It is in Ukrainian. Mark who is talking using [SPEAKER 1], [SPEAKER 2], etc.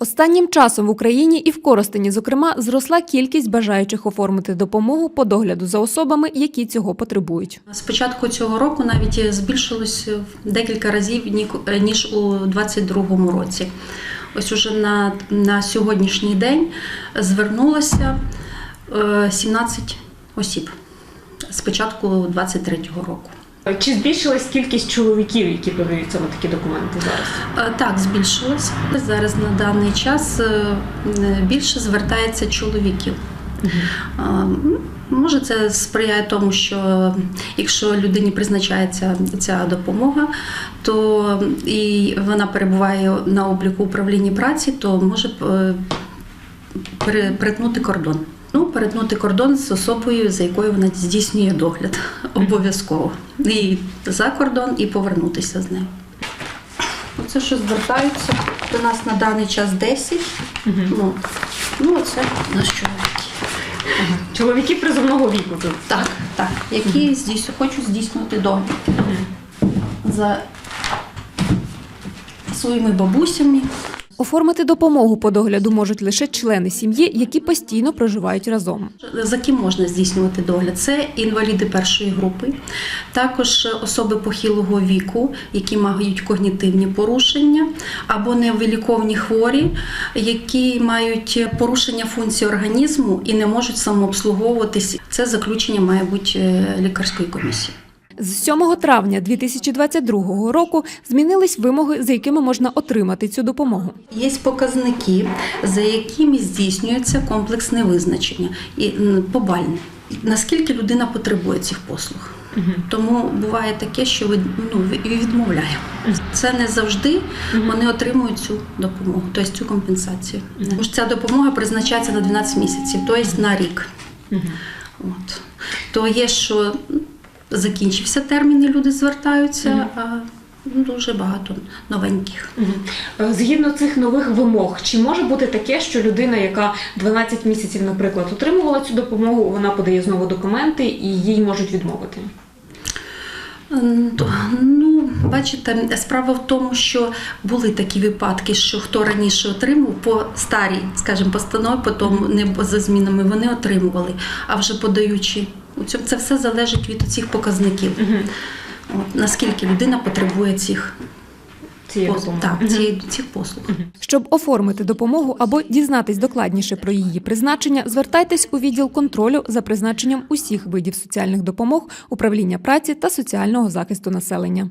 [SPEAKER 1] Останнім часом в Україні і в Коростені, зокрема, зросла кількість бажаючих оформити допомогу по догляду за особами, які цього потребують.
[SPEAKER 2] З початку цього року навіть збільшилось в декілька разів ні- ніж у 2022 році. Ось уже на, на сьогоднішній день звернулося е, 17 осіб з початку 2023 року.
[SPEAKER 3] Чи збільшилась кількість чоловіків, які подають саме такі документи зараз?
[SPEAKER 2] Е, Так, збільшилось. Зараз на даний час е, більше звертається чоловіків. Е, Може, це сприяє тому, що якщо людині призначається ця допомога, то і вона перебуває на обліку управління праці, то може е, перетнути кордон. Ну, перетнути кордон з особою, за якою вона здійснює догляд обов'язково. І за кордон, і повернутися з нею. Оце що звертаються до нас на даний час 10. Ну, ну оце наш чоловік.
[SPEAKER 3] Чоловіки призовного віку тут.
[SPEAKER 2] Так, так, які здійсню, хочуть здійснювати догляд за своїми бабусями.
[SPEAKER 1] Оформити допомогу по догляду можуть лише члени сім'ї, які постійно проживають разом.
[SPEAKER 2] За ким можна здійснювати догляд? Це інваліди першої групи, також особи похилого віку, які мають когнітивні порушення, або невиліковні хворі, які мають порушення функції організму і не можуть самообслуговуватись. Це заключення має бути е, лікарської комісії.
[SPEAKER 1] З 7 травня 2022 року змінились вимоги, за якими можна отримати цю допомогу.
[SPEAKER 2] Є показники, за якими здійснюється комплексне визначення і побальне. Наскільки людина потребує цих послуг? Тому буває таке, що ви- ну, відмовляємо. Це не завжди вони отримують цю допомогу, тобто цю компенсацію. Тому що ця допомога призначається на 12 місяців, тобто на рік. От. То є, що закінчився термін, і люди звертаються, а ну, дуже багато новеньких.
[SPEAKER 3] Е, Згідно цих нових вимог, чи може бути таке, що людина, яка 12 місяців, наприклад, отримувала цю допомогу, вона подає знову документи і їй можуть відмовити?
[SPEAKER 2] Ну, бачите, справа в тому, що були такі випадки, що хто раніше отримав по старій, скажімо, постанові, потім не за змінами вони отримували, а вже подаючи. У цьому- Це все залежить від цих показників. От, наскільки людина потребує цих,
[SPEAKER 3] Цієї
[SPEAKER 2] пос-
[SPEAKER 3] допомоги?
[SPEAKER 2] так, цих послуг.
[SPEAKER 1] Щоб оформити допомогу або дізнатись докладніше про її призначення, звертайтесь у відділ контролю за призначенням усіх видів соціальних допомог, управління праці та соціального захисту населення.